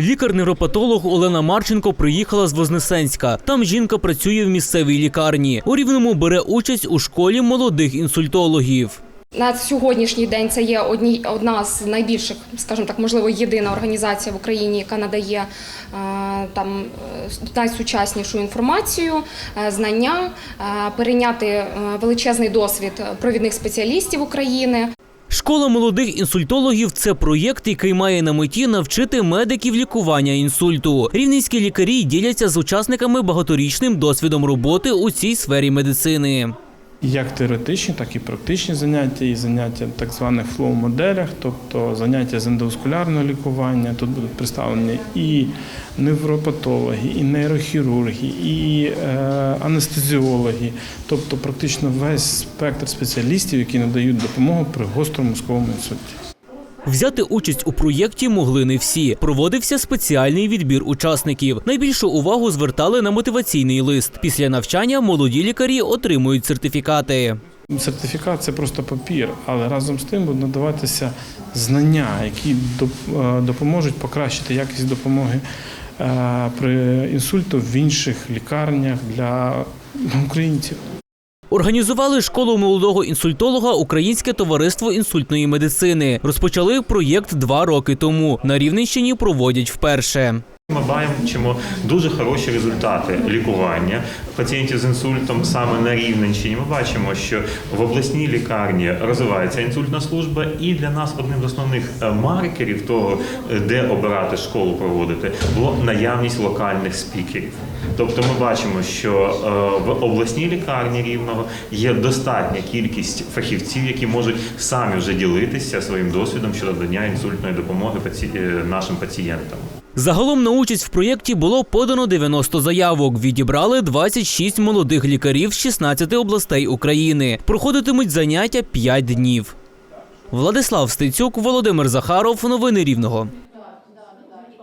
Лікар-невропатолог Олена Марченко приїхала з Вознесенська. Там жінка працює в місцевій лікарні. У Рівному бере участь у школі молодих інсультологів. На сьогоднішній день це є одні, одна з найбільших, скажімо так, можливо, єдина організація в Україні, яка надає е, там е, найсучаснішу інформацію, е, знання, перейняти величезний досвід провідних спеціалістів України. Школа молодих інсультологів це проєкт, який має на меті навчити медиків лікування інсульту. Рівненські лікарі діляться з учасниками багаторічним досвідом роботи у цій сфері медицини. Як теоретичні, так і практичні заняття, і заняття в так званих флоу-моделях, тобто заняття з ендоскулярного лікування. Тут будуть представлені і невропатологи, і нейрохірурги, і е, анестезіологи, тобто практично весь спектр спеціалістів, які надають допомогу при гострому мозковому інсульті. Взяти участь у проєкті могли не всі. Проводився спеціальний відбір учасників. Найбільшу увагу звертали на мотиваційний лист. Після навчання молоді лікарі отримують сертифікати. Сертифікат це просто папір, але разом з тим будуть надаватися знання, які е, допоможуть покращити якість допомоги е, при інсульту в інших лікарнях для українців. Організували школу молодого інсультолога Українське товариство інсультної медицини. Розпочали проєкт два роки тому. На Рівненщині проводять вперше. Ми бачимо дуже хороші результати лікування пацієнтів з інсультом саме на Рівненщині. Ми бачимо, що в обласній лікарні розвивається інсультна служба, і для нас одним з основних е, маркерів того, е, де обирати школу проводити, було наявність локальних спікерів. Тобто ми бачимо, що е, в обласній лікарні рівного є достатня кількість фахівців, які можуть самі вже ділитися своїм досвідом щодо надання інсультної допомоги нашим пацієнтам. Загалом на участь в проєкті було подано 90 заявок. Відібрали 26 молодих лікарів з 16 областей України. Проходитимуть заняття 5 днів. Владислав Стецюк, Володимир Захаров. Новини Рівного.